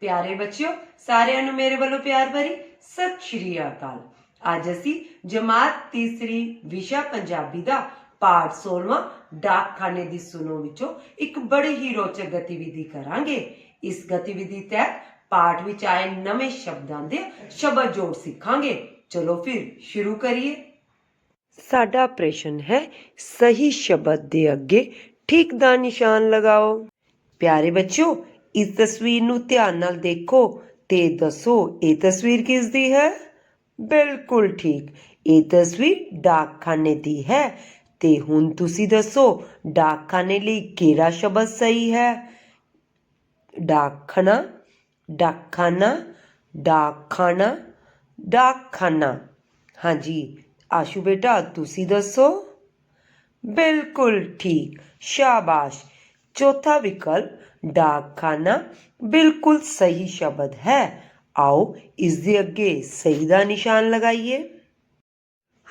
ਪਿਆਰੇ ਬੱਚਿਓ, ਸਾਰਿਆਂ ਨੂੰ ਮੇਰੇ ਵੱਲੋਂ ਪਿਆਰ ਭਰੀ ਸਤਿ ਸ਼੍ਰੀ ਅਕਾਲ। ਅੱਜ ਅਸੀਂ ਜਮਾਤ ਤੀਸਰੀ ਵਿਸ਼ਾ ਪੰਜਾਬੀ ਦਾ ਪਾਠ 16ਵਾਂ ਡਾਕਖਾਨੇ ਦੀ ਸੁਣੋ ਵਿੱਚੋਂ ਇੱਕ ਬੜੀ ਹੀ ਰੋਚਕ ਗਤੀਵਿਧੀ ਕਰਾਂਗੇ। ਇਸ ਗਤੀਵਿਧੀ ਤਹਿਤ ਪਾਠ ਵਿੱਚ ਆਏ ਨਵੇਂ ਸ਼ਬਦਾਂ ਦੇ ਸ਼ਬਦ ਜੋੜ ਸਿੱਖਾਂਗੇ। ਚਲੋ ਫਿਰ, ਸ਼ੁਰੂ ਕਰੀਏ। ਸਾਡਾ ਪ੍ਰਸ਼ਨ ਹੈ, ਸਹੀ ਸ਼ਬਦ ਦੇ ਅੱਗੇ ਠੀਕ ਦਾ ਨਿਸ਼ਾਨ ਲਗਾਓ। ਪਿਆਰੇ ਬੱਚਿਓ, ਇਸ ਤਸਵੀਰ ਨੂੰ ਧਿਆਨ ਨਾਲ ਦੇਖੋ ਤੇ ਦੱਸੋ, ਇਹ ਤਸਵੀਰ ਕਿਸ ਦੀ ਹੈ? ਬਿਲਕੁਲ ਠੀਕ। ਇਹ ਤਸਵੀਰ ਡਾਕਖਾਨੇ ਦੀ ਹੈ। ਤੇ ਹੁਣ ਤੁਸੀਂ ਦੱਸੋ, ਡਾਕਖਾਨੇ ਲਈ ਕਿਹੜਾ ਸ਼ਬਦ ਸਹੀ ਹੈ? ਡਾਕਖਾਨਾ ਡਾਕਖਾਨਾ ਡਾਕਖਾਨਾ ਡਾਕਖਾਨਾ। ਹਾਂਜੀ, ਆਸ਼ੂ ਬੇਟਾ, ਤੁਸੀਂ ਦੱਸੋ। ਬਿਲਕੁਲ ਠੀਕ। ਸ਼ਾਬਾਸ਼। ਚੌਥਾ ਵਿਕਲਪ, ਡਾਕਖਾਨਾ। ਬਿਲਕੁਲ ਸਹੀ ਸ਼ਬਦ ਹੈ। ਆਓ ਇਸ ਦੇ ਅੱਗੇ ਸਹੀ ਦਾ ਨਿਸ਼ਾਨ ਲਗਾਈਏ।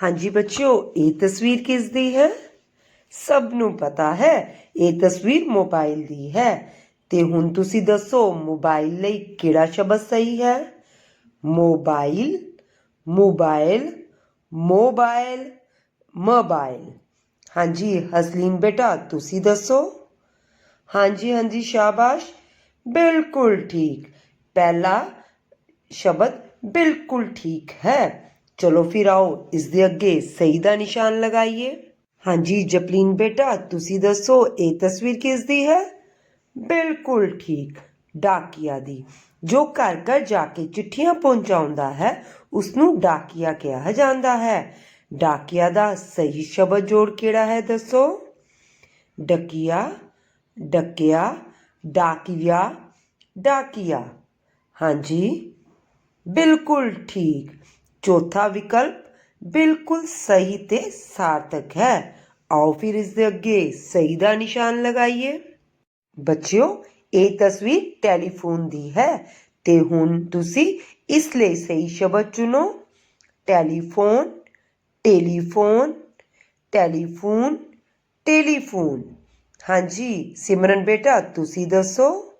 ਹਾਂਜੀ ਬੱਚਿਓ, ਇਹ ਤਸਵੀਰ ਕਿਸ ਦੀ ਹੈ? ਸਭ ਨੂੰ ਪਤਾ ਹੈ, ਇਹ ਤਸਵੀਰ ਮੋਬਾਈਲ ਦੀ ਹੈ। ਤੇ ਹੁਣ ਤੁਸੀਂ ਦੱਸੋ, ਮੋਬਾਈਲ ਲਈ ਕਿਹੜਾ ਸ਼ਬਦ ਸਹੀ ਹੈ? Mobile mobile mobile mobile. ਹਾਂਜੀ ਹਸਲੀਨ ਬੇਟਾ, ਤੁਸੀਂ ਦੱਸੋ? ਹਾਂਜੀ ਹਾਂਜੀ, ਸ਼ਾਬਾਸ਼। ਬਿਲਕੁਲ ਠੀਕ। ਪਹਿਲਾ ਸ਼ਬਦ ਬਿਲਕੁਲ ਠੀਕ ਹੈ। ਚਲੋ ਫਿਰ ਆਓ, ਇਸ ਦੇ ਅੱਗੇ ਸਹੀ ਦਾ ਨਿਸ਼ਾਨ ਲਗਾਈਏ। ਹਾਂਜੀ, ਜਪਲੀਨ ਬੇਟਾ, ਤੁਸੀਂ ਦੱਸੋ, ਇਹ ਤਸਵੀਰ ਕਿਸ ਦੀ ਹੈ? ਬਿਲਕੁਲ ਠੀਕ, ਡਾਕੀਆ ਦੀ। ਜੋ ਘਰ ਘਰ ਜਾ ਕੇ ਚਿੱਠੀਆਂ ਪਹੁੰਚਾਉਂਦਾ ਹੈ ਉਸ ਨੂੰ ਡਾਕੀਆ ਕਿਹਾ ਜਾਂਦਾ ਹੈ। ਡਾਕੀਆ ਦਾ ਸਹੀ ਸ਼ਬਦ ਜੋੜ ਕਿਹੜਾ ਹੈ ਦੱਸੋ ਡਕੀਆ ਡਕਿਆ ਡਾਕੀਆ ਡਾਕੀਆ ਹਾਂਜੀ ਬਿਲਕੁਲ ਠੀਕ ਚੌਥਾ ਵਿਕਲਪ ਬਿਲਕੁਲ ਸਹੀ ਤੇ ਸਾਰਥਕ ਹੈ ਆਓ ਫਿਰ ਇਸ ਦੇ ਅੱਗੇ ਸਹੀ ਦਾ ਨਿਸ਼ਾਨ ਲਗਾਈਏ ਬੱਚਿਓ ਇਹ ਤਸਵੀਰ ਟੈਲੀਫੋਨ ਦੀ ਹੈ ਤੇ ਹੁਣ ਤੁਸੀਂ ਇਸ ਲਈ ਸਹੀ ਸ਼ਬਦ ਚੁਣੋ ਟੈਲੀਫੋਨ ਟੈਲੀਫੋਨ ਟੈਲੀਫੋਨ ਟੈਲੀਫੋਨ। ਹਾਂਜੀ, ਸਿਮਰਨ ਬੇਟਾ, ਤੁਸੀਂ ਦੱਸੋ?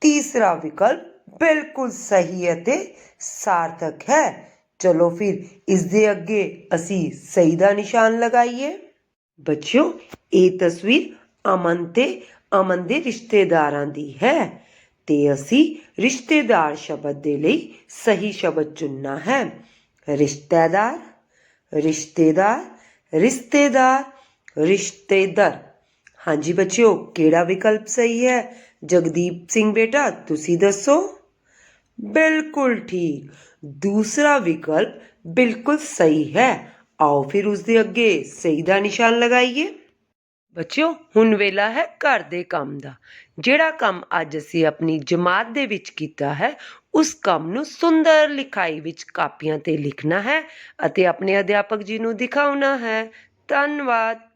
ਤੀਸਰਾ ਵਿਕਲਪ ਬਿਲਕੁਲ ਸਹੀ ਅਤੇ ਸਾਰਥਕ ਹੈ। ਚਲੋ ਫਿਰ, ਇਸ ਦੇ ਅੱਗੇ ਅਸੀਂ ਸਹੀ ਦਾ ਨਿਸ਼ਾਨ ਲਗਾਈਏ। ਬੱਚਿਓ, ਇਹ ਤਸਵੀਰ ਅਮਨ ਤੇ ਅਮਨ ਦੇ ਰਿਸ਼ਤੇਦਾਰਾਂ ਦੀ ਹੈ ਤੇ ਅਸੀਂ ਰਿਸ਼ਤੇਦਾਰ ਸ਼ਬਦ ਦੇ ਲਈ ਸਹੀ ਸ਼ਬਦ ਚੁਣਨਾ ਹੈ। ਰਿਸ਼ਤੇਦਾਰ ਰਿਸ਼ਤੇਦਾਰ ਰਿਸ਼ਤੇਦਾਰ ਰਿਸ਼ਤੇਦਾਰ ਹਾਂਜੀ ਬੱਚਿਓ ਕਿਹੜਾ ਵਿਕਲਪ ਸਹੀ ਹੈ ਜਗਦੀਪ ਸਿੰਘ ਬੇਟਾ ਤੁਸੀਂ ਦੱਸੋ ਬਿਲਕੁਲ ਠੀਕ ਦੂਸਰਾ ਵਿਕਲਪ ਬਿਲਕੁਲ ਸਹੀ ਹੈ ਆਓ ਫਿਰ ਉਸ ਦੇ ਅੱਗੇ ਸਹੀ ਦਾ ਨਿਸ਼ਾਨ ਲਗਾਈਏ ਬੱਚਿਓ, ਹੁਣ ਵੇਲਾ ਹੈ ਘਰ ਦੇ ਕੰਮ ਦਾ। ਜਿਹੜਾ ਕੰਮ ਅੱਜ ਅਸੀਂ ਆਪਣੀ ਜਮਾਤ ਦੇ ਵਿੱਚ ਕੀਤਾ ਹੈ, ਉਸ ਕੰਮ ਨੂੰ ਸੁੰਦਰ ਲਿਖਾਈ ਵਿੱਚ ਕਾਪੀਆਂ ਤੇ ਲਿਖਣਾ ਹੈ ਅਤੇ ਆਪਣੇ ਅਧਿਆਪਕ ਜੀ ਨੂੰ ਦਿਖਾਉਣਾ ਹੈ। ਧੰਨਵਾਦ।